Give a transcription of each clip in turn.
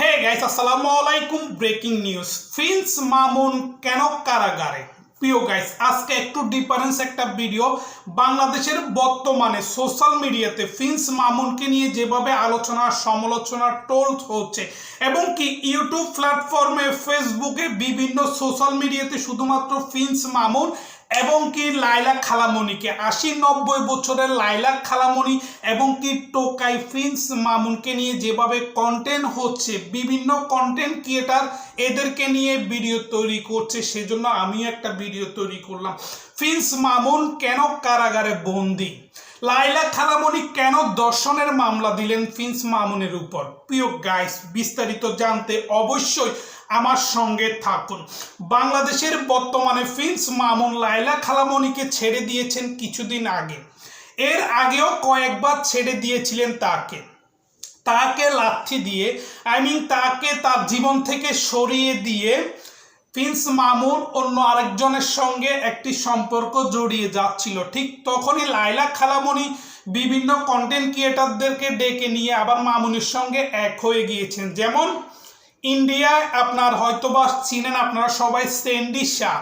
Hey guys আসসালামু আলাইকুম breaking news Prince Mamun কেন কারাগারে? প্রিয় গাইস আজকে একটু ডিফারেন্স একটা ভিডিও বাংলাদেশের বর্তমানে সোশ্যাল মিডিয়াতে প্রিন্স মামুনকে নিয়ে যেভাবে আলোচনা, সমালোচনা টোল হচ্ছে, এবং কি ইউটিউব প্ল্যাটফর্মে ফেসবুকে বিভিন্ন সোশ্যাল মিডিয়াতে শুধুমাত্র প্রিন্স মামুন এবং কি লাইলা খালামণিকে? আশি নব্বই বছরের লাইলা খালামণি এবং কি টোকাই ফিন্স মামুনকে নিয়ে যেভাবে কন্টেন্ট হচ্ছে, বিভিন্ন কন্টেন্ট ক্রিয়েটার এদেরকে নিয়ে ভিডিও তৈরি করছে, সেজন্য আমিও একটা ভিডিও তৈরি করলাম। ফিন্স মামুন কেন কারাগারে বন্দি? লাইলা খালামণি কেন দর্শনের মামলা দিলেন ফিন্স মামুনের উপর? প্রিয় গাইস বিস্তারিত জানতে অবশ্যই আমার সঙ্গে থাকুন। বাংলাদেশের বর্তমানে প্রিন্স মামুন লাইলা খালামণিকে ছেড়ে দিয়েছেন কিছুদিন আগে। এর আগেও কয়েকবার ছেড়ে দিয়েছিলেন তাকে। তাকে লাথি দিয়ে আই মিন তাকে তার জীবন থেকে সরিয়ে দিয়ে প্রিন্স মামুন অন্য আরেকজনের সঙ্গে একটি সম্পর্ক জড়িয়ে যাচ্ছিল। ঠিক তখনই লাইলা খালামণি বিভিন্ন কন্টেন্ট ক্রিয়েটারদেরকে ডেকে নিয়ে আবার মামুনের সঙ্গে এক হয়ে গিয়েছেন। যেমন ইন্ডিয়ায় আপনার হয়তো বা চিনেন আপনারা সবাই সেন্ডি শাহ।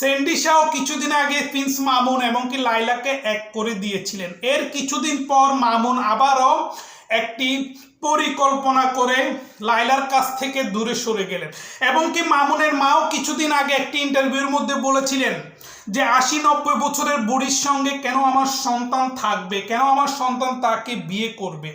সেন্ডি শাহ কিছুদিন আগে প্রিন্স মামুন এবং কি লাইলাকে এক করে দিয়েছিলেন। এর কিছুদিন পর মামুন আবারও একটি পরিকল্পনা করে লাইলার কাছ থেকে দূরে সরে গেলেন। এবং কি মামুনের মাও কিছুদিন আগে একটি ইন্টারভিউর মধ্যে বলেছিলেন যে, আশি নব্বই বছরের বুড়ির সঙ্গে কেন আমার সন্তান থাকবে? কেন আমার সন্তান তাকে বিয়ে করবে?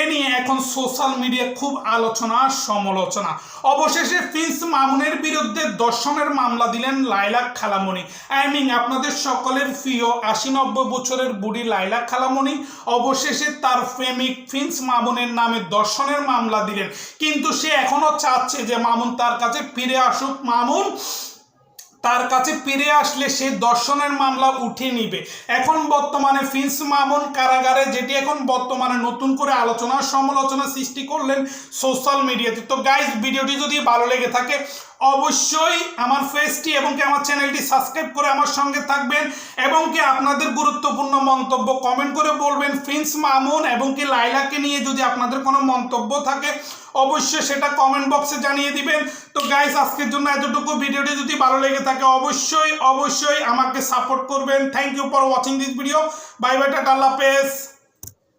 এ নিয়ে এখন সোশ্যাল মিডিয়া খুব আলোচনা, সমালোচনা। অবশেষে প্রিন্স মামুনের বিরুদ্ধে দর্শনের মামলা দিলেন লাইলা খালামণি। আই মিন আপনাদের সকলের প্রিয় আশি নব্বই বছরের বুড়ি লাইলা খালামণি। অবশেষে তার প্রেমিক প্রিন্স মামুনের নামে দর্শনের মামলা দিলেন। কিন্তু সে এখনও চাচ্ছে যে মামুন তার কাছে ফিরে আসুক। মামুন তার কাছে ফিরে আসলে সে দর্শনের মামলা উঠিয়ে নিবে। এখন বর্তমানে ফিন্স মামুন কারাগারে, যেটি এখন বর্তমানে নতুন করে আলোচনা, সমালোচনা সৃষ্টি করলেন সোশ্যাল মিডিয়াতে। তো গাইজ ভিডিওটি যদি ভালো লেগে থাকে, অবশ্যই আমার ফেসটি এবং কি আমার চ্যানেলটি সাবস্ক্রাইব করে আমার সঙ্গে থাকবেন এবং কি আপনাদের গুরুত্বপূর্ণ মন্তব্য কমেন্ট করে বলবেন। ফিন্স মামুন এবং কি লাইলাকে নিয়ে যদি আপনাদের কোনো মন্তব্য থাকে, অবশ্যই সেটা কমেন্ট বক্সে জানিয়ে দিবেন। তো গাইস আজকের জন্য এতটুকু। ভিডিওটি যদি ভালো লেগে থাকে অবশ্যই অবশ্যই আমাকে সাপোর্ট করবেন। Thank you for watching this video bye bye tata, আল্লাহ হাফেজ।